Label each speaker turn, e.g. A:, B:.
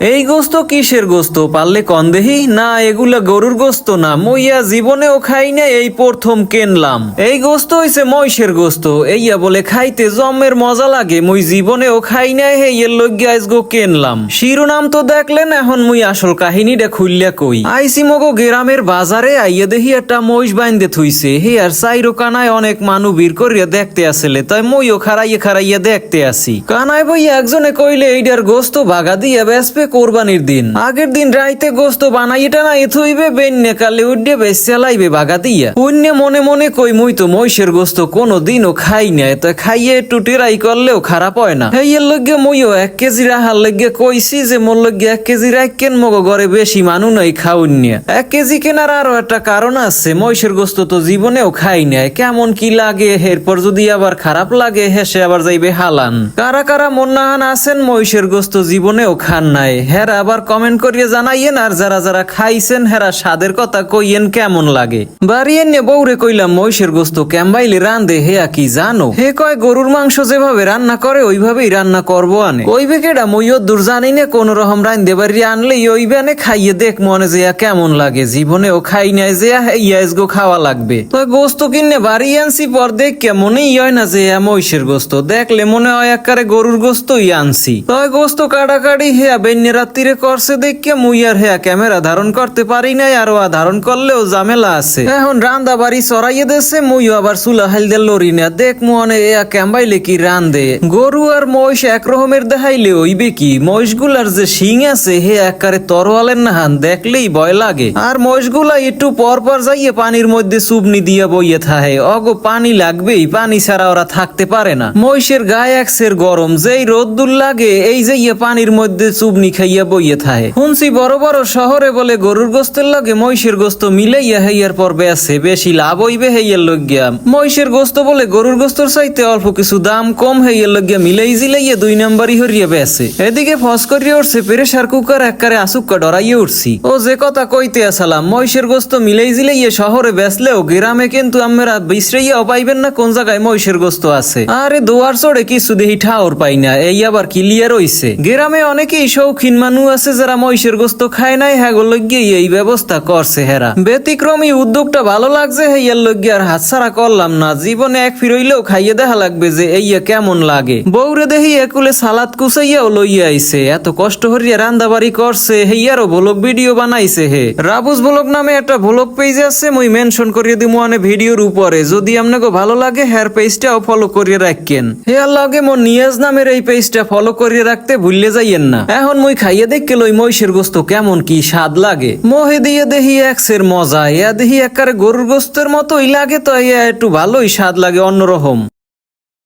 A: এই গোস্ত কিসের গোস্ত? পারলে কন্দেহি না, এগুলা গরুর গোস্ত না। মইয়া জীবনেও খাই না এই প্রথম কেনলাম। এই গোস্ত হইছে মহিষের গোস্ত। এইয়া বলে খাইতে জমের মজা লাগে। মুই জীবনেও খাই না হে এর লগ্গে আজগো কেনলাম। শিরোনাম তো দেখলেন, এখন মুই আসল কাহিনীটা খুললা কই। আইসি মগো গ্রামের বাজারে, আইয়া দেখি একটা মহিষ বাইন্দে থুইছে। হে, আর সাইরো কানায় অনেক মানু বীর করিয়া দেখতে আসলে, তাই মইও খারাইয়া খারাইয়া দেখতে আসি। কানায় বই একজনে কইলে এইটার গোস্ত বাগা দিয়া বেসপে কোরবানির দিন। আগের দিন রাইতে গোস্ত বানাইটা না এথইবে বেন্যে কালে উড্ডে বেশ চালাইবে বাগা দিয়া অন্য মনে মনে কই মুই তো মহিষের গোস্ত কোনো দিনও খাই না তো খাইয়ে একটু টেরাই করলেও খারাপ হয় না। হেইয়ের লগে মুইও এক কেজি রাহার লগে কইছি যে মোর লগে এক কেজি রাখেন মগো ঘরে বেশি মানু নাই খাউন নিয়ে এক কেজি কেনার আরও একটা কারণ আছে, মহিষের গোস্ত তো জীবনেও খাই নাই, কেমন কি লাগে, এরপর যদি আবার খারাপ লাগে, হেসে আবার যাইবে হালান। কারা কারা মন্নাহান আছেন, মহিষের গোস্ত জীবনেও খান নাই। হেরা আবার কমেন্ট করিয়ে জানাইয়েন, আর যারা যারা খাইছেন, হেরা স্বাদের কথা কইয়েন কেমন লাগে? বাড়িয়ে নিয়ে বউরে কইলাম, মহিষের গোস্ত ক্যাম্বাইলে রান্ধে হেয়া কি জানো? হে কয়, গরুর মাংস যেভাবে রান্না করে, ওইভাবেই রান্না করব আনে। কইবে কেডা মইও দূর জানি না, কোন রকম রান্ধে বাড়ি আনলে ওইবে আনে, খাইয়ে দেখ মনে যে কেমন লাগে। জীবনে ও খাই নাই যে ইয়াসগো খাওয়া লাগবে। তো গোস্ত কিনে বাড়ি আনছি, পর দেখ মনেই হয় না যে মহিষের গোস্ত। দেখলে মনে হয় একারে গরুর গোস্তই আনছি। তয় গোস্ত কাটাকাটি, হেয়া বেন্যে রাত্রিরে করছে দেখকে মুই আর হেয়া ক্যামেরা ধারণ করতে পারি নাই, আর ওয়া ধারণ করলেও ঝামেলা আছে। এখন রান্দা বাড়ি চড়াইয়ে দেছে, মুইও আবার চুলা হাইল দিয়ে লড়ি না। দেখ মনে এয়া ক্যাম্বাইলে কি রান্দে। গরু আর মহিষ এক রকমের দেখাইলে ওইবে কি? মহিষগুলার যে শিং আছে, হে একারে তরোয়ালের না হান দেখলেই ভয় লাগে। আর মহিষগুলা একটু পর পর যাইয়ে পানির মধ্যে সুবনি দিয়া বইয়ে থাহে। অগো পানি লাগবেই, পানি ছাড়া ওরা থাকতে পারে না। মহিষের গায়ে এক একসের গরম, যেই রোদ্দুর লাগে, এই যে পানির মধ্যে চুবনি খাইয়া বইয়া থাহে। শুনছি বড় বড় শহরে বলে, গরুর গোস্তের লগে মহিষের গোস্ত মিলাইয়া হেয়ার পর বেছে বেশি লাভ হইবে হেয়ার লগিয়া মহিষের গোস্ত বলে, গরুর গোস্তর চাইতে অল্প কিছু দাম কম হেয়ার লগিয়া মিলাই জিলাইয়া দুই নাম্বারই হরিয়া বেছে এদিকে ফস করিয়া উঠছে, প্রেশার কুকার এককারে আসুক্কা ডরাইয়া উঠছি। ও যে কথা কইতে আসালাম মহিষের গোস্ত মিলাই জিলাইয়া শহরে বেসলেও গ্রামে কিন্তু আমরা বিশ্রাইয়া পাইবেন না কোন জায়গায় মহিষের গোস্ত আছে। আরে দোয়ার চড়ে কিছু দেহি ঠাওর পাই না, এই আবার ক্লিয়ার রইছে? গ্রামে অনেকেই শৌখিন মানুষ আছে যারা মহিষের গোস্ত খায় নাই হ্যাঁ লগ্গে এই ব্যবস্থা করছে হেরা। ব্যতিক্রমী উদ্যোগটা ভালো লাগছে হেয়ার লগ্গে আর হাতছাড়া করলাম না। জীবনে এক ফিরইলেও খাইয়ে দেখা লাগবে যে এইয়া কেমন লাগে। বউরে দেহি একুলে সালাদ কুচাইয়াও লইয়া আইছে। এত কষ্ট হরিয়া রান্দাবাড়ি করছে হেয়ারও ভ্লগ ভিডিও বানাইছে হে। রাবুস ভ্লগ নামে একটা ভ্লগ পেজ আছে, মুই মেনশন করিয়ে দিমু অনে ভিডিওর উপরে। যদি আপনাকে ভালো লাগে, হেয়ার পেজটাও ফলো করিয়ে রাখেন। হেয়ার লগে, মোর নিয়াজ নামের এই পেজটা ফলো করিয়ে রাখতে ভুললে যাইয়েন না। এখন মুই খাইয়ে দেখকে লই মহিষের গোস্ত কেমন কি স্বাদ লাগে। মহে দিয়ে দেহি একসের মজা, ইয়া দেহি একারে গরুর গোস্তের মতোই লাগে তো ইয়া একটু ভালোই স্বাদ লাগে অন্যরকম।